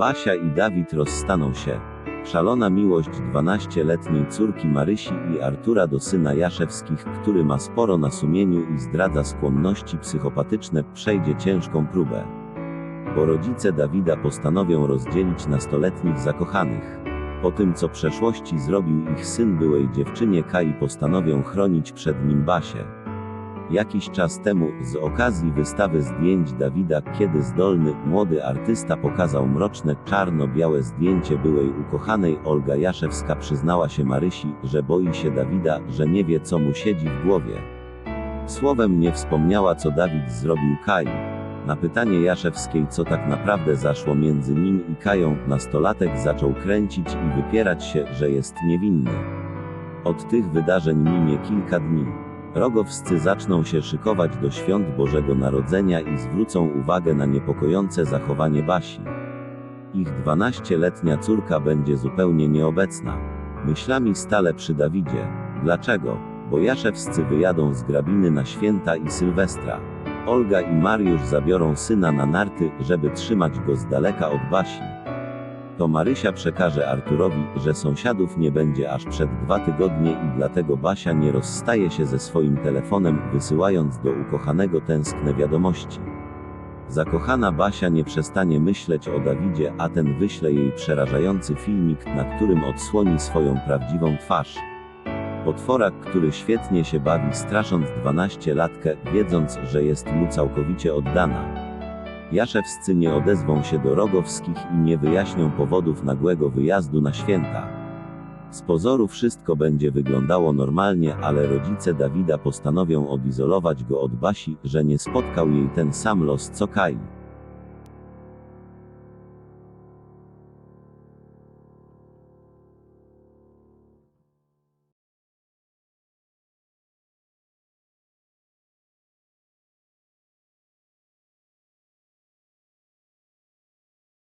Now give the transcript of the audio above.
Basia i Dawid rozstaną się. Szalona miłość 12-letniej córki Marysi i Artura do syna Jaszewskich, który ma sporo na sumieniu i zdradza skłonności psychopatyczne, przejdzie ciężką próbę. Bo rodzice Dawida postanowią rozdzielić nastoletnich zakochanych. Po tym, co przeszłości zrobił ich syn byłej dziewczynie Kai, postanowią chronić przed nim Basię. Jakiś czas temu, z okazji wystawy zdjęć Dawida, kiedy zdolny, młody artysta pokazał mroczne, czarno-białe zdjęcie byłej ukochanej, Olga Jaszewska przyznała się Marysi, że boi się Dawida, że nie wie co mu siedzi w głowie. Słowem nie wspomniała co Dawid zrobił Kai. Na pytanie Jaszewskiej co tak naprawdę zaszło między nim i Kają, nastolatek zaczął kręcić i wypierać się, że jest niewinny. Od tych wydarzeń minie kilka dni. Rogowscy zaczną się szykować do świąt Bożego Narodzenia i zwrócą uwagę na niepokojące zachowanie Basi. Ich 12-letnia córka będzie zupełnie nieobecna. Myślami stale przy Dawidzie. Dlaczego? Bo Jaszewscy wyjadą z grabiny na święta i Sylwestra. Olga i Mariusz zabiorą syna na narty, żeby trzymać go z daleka od Basi. To Marysia przekaże Arturowi, że sąsiadów nie będzie aż przed dwa tygodnie i dlatego Basia nie rozstaje się ze swoim telefonem, wysyłając do ukochanego tęskne wiadomości. Zakochana Basia nie przestanie myśleć o Dawidzie, a ten wyśle jej przerażający filmik, na którym odsłoni swoją prawdziwą twarz. Potwora, który świetnie się bawi strasząc 12-latkę, wiedząc, że jest mu całkowicie oddana. Jaszewscy nie odezwą się do Rogowskich i nie wyjaśnią powodów nagłego wyjazdu na święta. Z pozoru wszystko będzie wyglądało normalnie, ale rodzice Dawida postanowią odizolować go od Basi, że nie spotkał jej ten sam los co Kai.